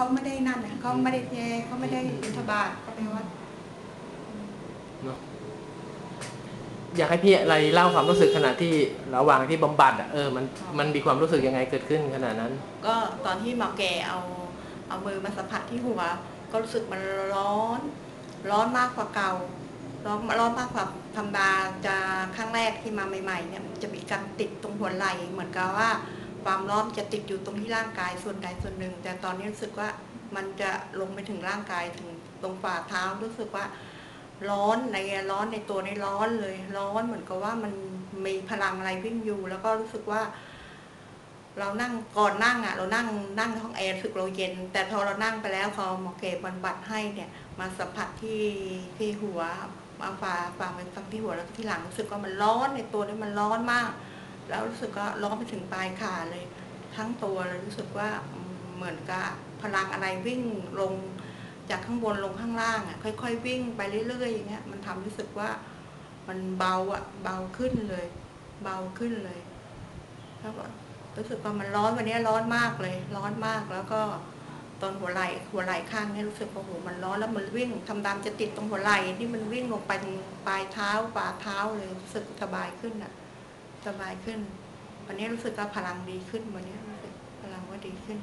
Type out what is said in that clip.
เขาไม่ได้นั่นนะเขาไม่ได้แย่เขาไม่ได้บิณฑบาตเขาไปวัดเนอะอยากให้พี่อะไรเล่าความรู้สึกขณะที่ระหว่างที่บำบัดอะเออมันมันมีความรู้สึกยังไงเกิดขึ้นขนาดนั้น ก็ตอนที่หมอแกเอาเอามือมาสัมผัสที่หัว ก็รู้สึกมันร้อน ร้อนมากกว่าเก่า ร้อนร้อนมากกว่าธรรมดาจะครั้งแรกที่มาใหม่ๆเนี่ยมันจะมีการติดตรงหัวไหล่เหมือนกับว่า ความร้อนจะติดอยู่ตรงที่ร่างกายส่วนใดส่วนหนึ่ง แต่ตอนนี้รู้สึกว่ามันจะลงไปถึงร่างกายถึงตรงฝ่าเท้ารู้สึกว่า ร้อนในร้อนในตัวในร้อนเลย ร้อนเหมือนกับว่ามันมีพลังอะไรวิ่งอยู่ แล้วก็รู้สึกว่า เรานั่งก่อนนั่งอะ เรานั่งนั่งในห้องแอร์รู้สึกเราเย็น แต่พอเรานั่งไปแล้วพอหมอเกบำบัดให้เนี่ย มาสัมผัสที่ที่หัวมาฝ่าฝ่าไปฟังที่หัวแล้วที่หลังรู้สึกว่ามันร้อนในตัวนี่มันร้อนมาก แล้วรู้สึกว่าร้อนไปถึงปลายขาเลย ทั้งตัวเลยรู้สึกว่าเหมือนกับพลังอะไรวิ่งลงจากข้างบนลงข้างล่างอะค่อย ๆ วิ่งไปเรื่อยๆอย่างเงี้ยมันทำรู้สึกว่ามันเบาอะเบาขึ้นเลย เบาขึ้นเลยแล้วก็รู้สึกว่ามันร้อนวันนี้ร้อนมากเลย ร้อนมากแล้วก็ตอนหัวไหล่หัวไหล่ข้างเนี่ยรู้สึกว่าโหมันร้อนแล้วมันวิ่งทำตามจะติดตรงหัวไหล่ที่มันวิ่งลงไปปลายเท้าฝ่าเท้าเลยรู้สึกสบายขึ้นอะ สบายขึ้น วันนี้รู้สึกว่าพลังดีขึ้น วันนี้รู้สึกพลังว่าดีขึ้น